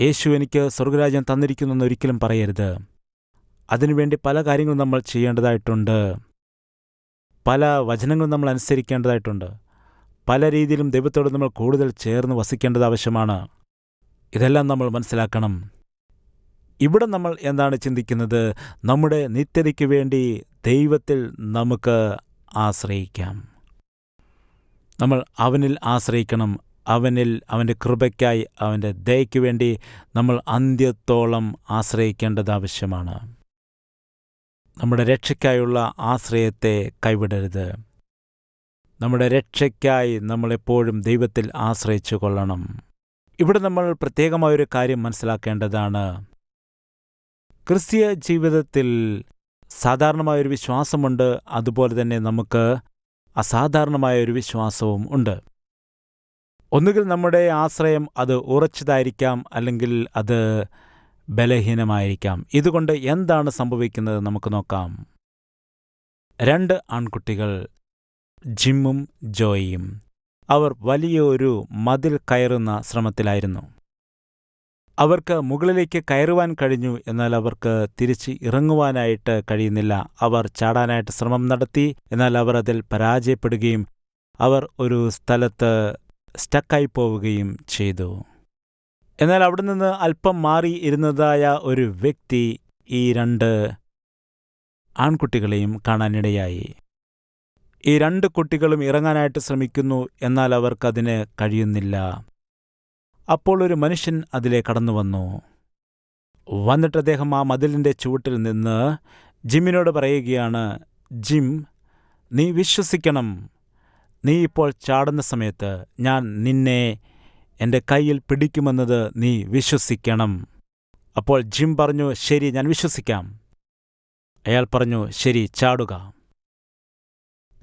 യേശു എനിക്ക് സ്വർഗരാജ്യം തന്നിരിക്കുന്നു എന്നൊരിക്കലും പറയരുത്. അതിനുവേണ്ടി പല കാര്യങ്ങളും നമ്മൾ ചെയ്യേണ്ടതായിട്ടുണ്ട്. പല വചനങ്ങളും നമ്മൾ അനുസരിക്കേണ്ടതായിട്ടുണ്ട്. പല രീതിയിലും ദൈവത്തോട് നമ്മൾ കൂടുതൽ ചേർന്ന് വസിക്കേണ്ടത് ആവശ്യമാണ്. ഇതെല്ലാം നമ്മൾ മനസ്സിലാക്കണം. ഇവിടെ നമ്മൾ എന്താണ് ചിന്തിക്കുന്നത്? നമ്മുടെ നിത്യതയ്ക്ക് വേണ്ടി ദൈവത്തിൽ നമുക്ക് ആശ്രയിക്കാം. നമ്മൾ അവനിൽ ആശ്രയിക്കണം. അവനിൽ അവന്റെ കൃപയ്ക്കായി അവന്റെ ദയയ്ക്ക് വേണ്ടി നമ്മൾ അന്ത്യത്തോളം ആശ്രയിക്കേണ്ടത് ആവശ്യമാണ്. നമ്മുടെ രക്ഷയ്ക്കായുള്ള ആശ്രയത്തെ കൈവിടരുത്. നമ്മുടെ രക്ഷയ്ക്കായി നമ്മളെപ്പോഴും ദൈവത്തിൽ ആശ്രയിച്ചു കൊള്ളണം. ഇവിടെ നമ്മൾ പ്രത്യേകമായൊരു കാര്യം മനസ്സിലാക്കേണ്ടതാണ്. ക്രിസ്തീയ ജീവിതത്തിൽ സാധാരണമായൊരു വിശ്വാസമുണ്ട് അതുപോലെ തന്നെ നമുക്ക് അസാധാരണമായ ഒരു വിശ്വാസവും ഉണ്ട്. ഒന്നുകിൽ നമ്മുടെ ആശ്രയം അത് ഉറച്ചതായിരിക്കാം അല്ലെങ്കിൽ അത് ബലഹീനമായിരിക്കാം. ഇതുകൊണ്ട് എന്താണ് സംഭവിക്കുന്നത് നമുക്ക് നോക്കാം. രണ്ട് ആൺകുട്ടികൾ ജിമ്മും ജോയിയും. അവർ വലിയൊരു മതിൽ കയറുന്ന ശ്രമത്തിലായിരുന്നു. അവർക്ക് മുകളിലേക്ക് കയറുവാൻ കഴിഞ്ഞു എന്നാൽ അവർക്ക് തിരിച്ച് ഇറങ്ങുവാനായിട്ട് കഴിയുന്നില്ല. അവർ ചാടാനായിട്ട് ശ്രമം നടത്തി എന്നാൽ അവർ അതിൽ പരാജയപ്പെടുകയും അവർ ഒരു സ്ഥലത്ത് സ്റ്റക്കായി പോവുകയും ചെയ്തു. എന്നാൽ അവിടെ നിന്ന് അല്പം മാറി ഇരുന്നതായ ഒരു വ്യക്തി ഈ രണ്ട് ആൺകുട്ടികളെയും കാണാനിടയായി. ഈ രണ്ട് കുട്ടികളും ഇറങ്ങാനായിട്ട് ശ്രമിക്കുന്നു എന്നാൽ അവർക്കതിന് കഴിയുന്നില്ല. അപ്പോൾ ഒരു മനുഷ്യൻ അതിലെ കടന്നു വന്നു വന്നിട്ട് അദ്ദേഹം ആ മതിലിന്റെ ചുവട്ടിൽ നിന്ന് ജിമ്മിനോട് പറയുകയാണ് ജിം നീ വിശ്വസിക്കണം. നീ ഇപ്പോൾ ചാടുന്ന സമയത്ത് ഞാൻ നിന്നെ എന്റെ കയ്യിൽ പിടിക്കുമെന്നത് നീ വിശ്വസിക്കണം. അപ്പോൾ ജിം പറഞ്ഞു ശരി ഞാൻ വിശ്വസിക്കാം. അയാൾ പറഞ്ഞു ശരി ചാടുക.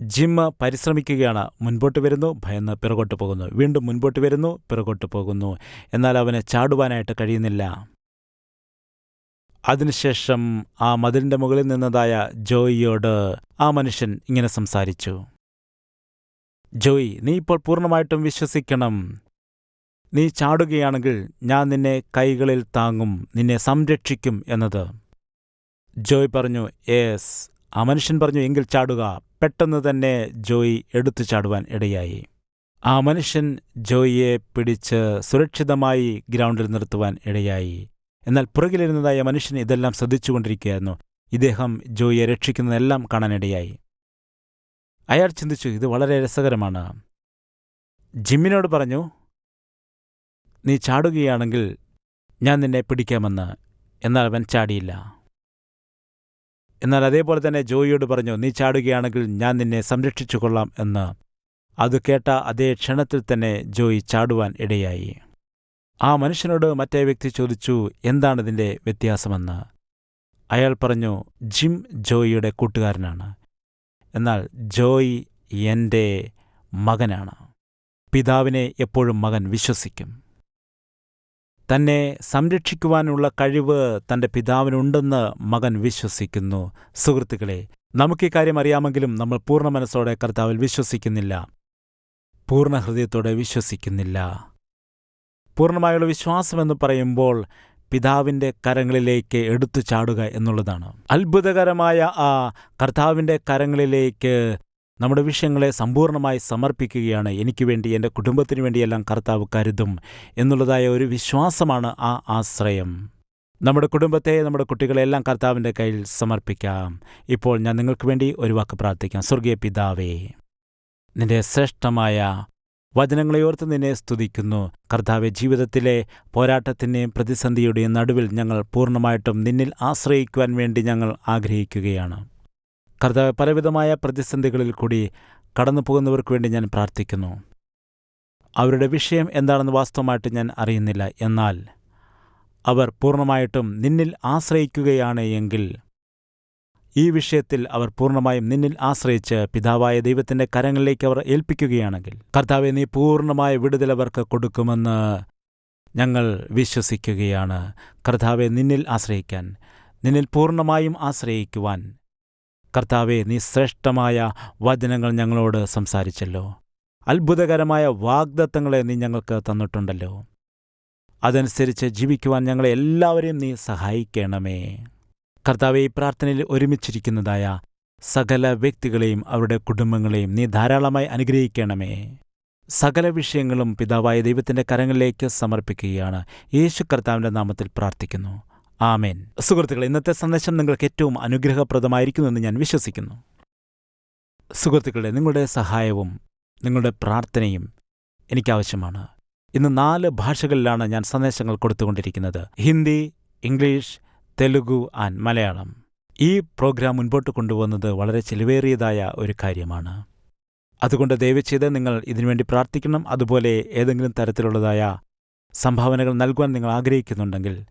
ജിം പരിശ്രമിക്കുകയാണ്. മുൻപോട്ട് വരുന്നു ഭയന്ന് പിറകോട്ട് പോകുന്നു. വീണ്ടും മുൻപോട്ട് വരുന്നു പിറകോട്ട് പോകുന്നു. എന്നാൽ അവന് ചാടുവാനായിട്ട് കഴിയുന്നില്ല. അതിനുശേഷം ആ മതിലിന്റെ മുകളിൽ നിന്നതായ ജോയിയോട് ആ മനുഷ്യൻ ഇങ്ങനെ സംസാരിച്ചു. ജോയി നീ ഇപ്പോൾ പൂർണമായിട്ടും വിശ്വസിക്കണം. നീ ചാടുകയാണെങ്കിൽ ഞാൻ നിന്നെ കൈകളിൽ താങ്ങും നിന്നെ സംരക്ഷിക്കും എന്നത്. ജോയ് പറഞ്ഞു യേസ് ആ മനുഷ്യൻ പറഞ്ഞു എങ്കിൽ ചാടുക. പെട്ടെന്ന് തന്നെ ജോയി എടുത്തു ചാടുവാൻ ഇടയായി. ആ മനുഷ്യൻ ജോയിയെ പിടിച്ച് സുരക്ഷിതമായി ഗ്രൗണ്ടിൽ നിർത്തുവാൻ ഇടയായി. എന്നാൽ പുറകിലിരുന്നതായ മനുഷ്യൻ ഇതെല്ലാം ശ്രദ്ധിച്ചുകൊണ്ടിരിക്കുകയായിരുന്നു. ഇദ്ദേഹം ജോയിയെ രക്ഷിക്കുന്നതെല്ലാം കാണാനിടയായി അയാൾ ചിന്തിച്ചു ഇത് വളരെ രസകരമാണ്. ജിമ്മിനോട് പറഞ്ഞു നീ ചാടുകയാണെങ്കിൽ ഞാൻ നിന്നെ പിടിക്കാമെന്ന്. എന്നാൽ അവൻ ചാടിയില്ല. എന്നാൽ അതേപോലെ തന്നെ ജോയിയോട് പറഞ്ഞു നീ ചാടുകയാണെങ്കിൽ ഞാൻ നിന്നെ സംരക്ഷിച്ചു കൊള്ളാം എന്ന്. അത് കേട്ട അതേ ക്ഷണത്തിൽ തന്നെ ജോയി ചാടുവാൻ ഇടയായി. ആ മനുഷ്യനോട് മറ്റേ വ്യക്തി ചോദിച്ചു എന്താണിതിന്റെ വ്യത്യാസമെന്ന്? അയാൾ പറഞ്ഞു ജിം ജോയിയുടെ കൂട്ടുകാരനാണ്. എന്നാൽ ജോയി എന്റെ മകനാണ്. പിതാവിനെ എപ്പോഴും മകൻ വിശ്വസിക്കും. തന്നെ സംരക്ഷിക്കുവാനുള്ള കഴിവ് തന്റെ പിതാവിനുണ്ടെന്ന് മകൻ വിശ്വസിക്കുന്നു. സുഹൃത്തുക്കളെ നമുക്ക് കാര്യം അറിയാമെങ്കിലും നമ്മൾ പൂർണ മനസ്സോടെ കർത്താവിൽ വിശ്വസിക്കുന്നില്ല. പൂർണ ഹൃദയത്തോടെ വിശ്വസിക്കുന്നില്ല. പൂർണമായുള്ള വിശ്വാസമെന്ന് പറയുമ്പോൾ പിതാവിന്റെ കരങ്ങളിലേക്ക് എടുത്തു ചാടുക എന്നുള്ളതാണ്. അത്ഭുതകരമായ ആ കർത്താവിന്റെ കരങ്ങളിലേക്ക് നമ്മുടെ വിഷയങ്ങളെ സമ്പൂർണമായി സമർപ്പിക്കുകയാണ്. എനിക്ക് വേണ്ടി എന്റെ കുടുംബത്തിന് വേണ്ടിയെല്ലാം കർത്താവ് കരുതും എന്നുള്ളതായ ഒരു വിശ്വാസമാണ് ആ ആശ്രയം. നമ്മുടെ കുടുംബത്തെ നമ്മുടെ കുട്ടികളെല്ലാം കർത്താവിന്റെ കയ്യിൽ സമർപ്പിക്കാം. ഇപ്പോൾ ഞാൻ നിങ്ങൾക്ക് വേണ്ടി ഒരു വാക്ക് പ്രാർത്ഥിക്കാം. സ്വർഗീയ പിതാവേ നിന്റെ ശ്രേഷ്ഠമായ വചനങ്ങളെ ഓർത്ത് നിന്നെ സ്തുതിക്കുന്നു. കർത്താവെ ജീവിതത്തിലെ പോരാട്ടത്തിന്റെയും പ്രതിസന്ധിയുടെയും നടുവിൽ ഞങ്ങൾ പൂർണമായിട്ടും നിന്നിൽ ആശ്രയിക്കുവാൻ വേണ്ടി ഞങ്ങൾ ആഗ്രഹിക്കുകയാണ്. കർത്താവ് പലവിധമായ പ്രതിസന്ധികളിൽ കൂടി കടന്നു പോകുന്നവർക്ക് വേണ്ടി ഞാൻ പ്രാർത്ഥിക്കുന്നു. അവരുടെ വിഷയം എന്താണെന്ന് വാസ്തവമായിട്ട് ഞാൻ അറിയുന്നില്ല. എന്നാൽ അവർ പൂർണമായിട്ടും നിന്നിൽ ആശ്രയിക്കുകയാണ് എങ്കിൽ ഈ വിഷയത്തിൽ അവർ പൂർണമായും നിന്നിൽ ആശ്രയിച്ച് പിതാവായ ദൈവത്തിന്റെ കരങ്ങളിലേക്ക് അവർ ഏൽപ്പിക്കുകയാണെങ്കിൽ കർത്താവെ നീ പൂർണമായ വിടുതൽ അവർക്ക് കൊടുക്കുമെന്ന് ഞങ്ങൾ വിശ്വസിക്കുകയാണ്. കർത്താവെ നിന്നിൽ ആശ്രയിക്കാൻ നിന്നിൽ പൂർണമായും ആശ്രയിക്കുവാൻ കർത്താവെ നീ ശ്രേഷ്ഠമായ വചനങ്ങൾ ഞങ്ങളോട് സംസാരിച്ചല്ലോ. അത്ഭുതകരമായ വാഗ്ദത്തങ്ങളെ നീ ഞങ്ങൾക്ക് തന്നിട്ടുണ്ടല്ലോ. അതനുസരിച്ച് ജീവിക്കുവാൻ ഞങ്ങളെ എല്ലാവരെയും നീ സഹായിക്കണമേ. കർത്താവെ ഈ പ്രാർത്ഥനയിൽ ഒരുമിച്ചിരിക്കുന്നതായ സകല വ്യക്തികളെയും അവരുടെ കുടുംബങ്ങളെയും നീ ധാരാളമായി അനുഗ്രഹിക്കണമേ. സകല വിഷയങ്ങളും പിതാവായ ദൈവത്തിന്റെ കരങ്ങളിലേക്ക് സമർപ്പിക്കുകയാണ്. യേശു കർത്താവിന്റെ നാമത്തിൽ പ്രാർത്ഥിക്കുന്നു. ആമേൻ. സുഹൃത്തുക്കൾ ഇന്നത്തെ സന്ദേശം നിങ്ങൾക്ക് ഏറ്റവും അനുഗ്രഹപ്രദമായിരിക്കുമെന്ന് ഞാൻ വിശ്വസിക്കുന്നു. സുഹൃത്തുക്കളെ നിങ്ങളുടെ സഹായവും നിങ്ങളുടെ പ്രാർത്ഥനയും എനിക്കാവശ്യമാണ്. ഇന്ന് നാല് ഭാഷകളിലാണ് ഞാൻ സന്ദേശങ്ങൾ കൊടുത്തുകൊണ്ടിരിക്കുന്നത്. Hindi English Telugu and Malayalam. ഈ പ്രോഗ്രാം മുൻപോട്ട് കൊണ്ടുപോകുന്നത് വളരെ ചെലവേറിയതായ ഒരു കാര്യമാണ്. അതുകൊണ്ട് ദയവ് ചെയ്ത് നിങ്ങൾ ഇതിനുവേണ്ടി പ്രാർത്ഥിക്കണം. അതുപോലെ ഏതെങ്കിലും തരത്തിലുള്ളതായ സംഭാവനകൾ നൽകുവാൻ നിങ്ങൾ ആഗ്രഹിക്കുന്നുണ്ടെങ്കിൽ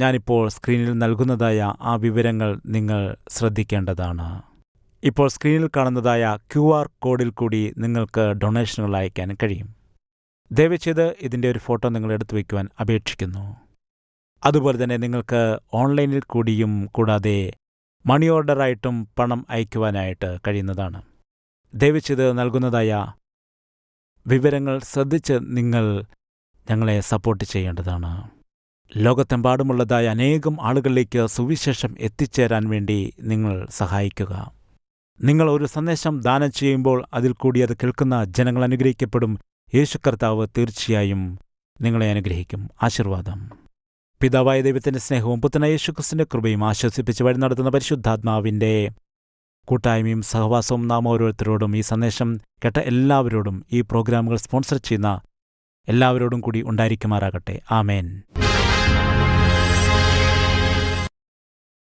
ഞാനിപ്പോൾ സ്ക്രീനിൽ നൽകുന്നതായ ആ വിവരങ്ങൾ നിങ്ങൾ ശ്രദ്ധിക്കേണ്ടതാണ്. ഇപ്പോൾ സ്ക്രീനിൽ കാണുന്നതായ ക്യു ആർ കോഡിൽ കൂടി നിങ്ങൾക്ക് ഡൊണേഷനുകൾ അയക്കാൻ കഴിയും. ദയവച്ചത് ഇതിന്റെ ഒരു ഫോട്ടോ നിങ്ങൾ എടുത്തു വയ്ക്കുവാൻ അപേക്ഷിക്കുന്നു. അതുപോലെ തന്നെ നിങ്ങൾക്ക് ഓൺലൈനിൽ കൂടിയും കൂടാതെ മണി ഓർഡറായിട്ടും പണം അയക്കുവാനായിട്ട് കഴിയുന്നതാണ്. ദയവച്ചത് നൽകുന്നതായ വിവരങ്ങൾ ശ്രദ്ധിച്ച് നിങ്ങൾ ഞങ്ങളെ സപ്പോർട്ട് ചെയ്യേണ്ടതാണ്. ലോകത്തെമ്പാടുമുള്ളതായ അനേകം ആളുകളിലേക്ക് സുവിശേഷം എത്തിച്ചേരാൻ വേണ്ടി നിങ്ങൾ സഹായിക്കുക. നിങ്ങൾ ഒരു സന്ദേശം ദാനം ചെയ്യുമ്പോൾ അതിൽ കൂടി അത് കേൾക്കുന്ന ജനങ്ങൾ അനുഗ്രഹിക്കപ്പെടും. യേശു കർത്താവ് തീർച്ചയായും നിങ്ങളെ അനുഗ്രഹിക്കും. ആശീർവാദം. പിതാവായ ദൈവത്തിന്റെ സ്നേഹവും പുത്തന യേശുക്രിസ്തുവിന്റെ കൃപയും ആശ്വസിപ്പിച്ച് വഴി നടത്തുന്ന പരിശുദ്ധാത്മാവിന്റെ കൂട്ടായ്മയും സഹവാസവും നാം ഓരോരുത്തരോടും ഈ സന്ദേശം കേട്ട എല്ലാവരോടും ഈ പ്രോഗ്രാമുകൾ സ്പോൺസർ ചെയ്യുന്ന എല്ലാവരോടും കൂടി ഉണ്ടായിരിക്കുമാറാകട്ടെ. ആമേൻ.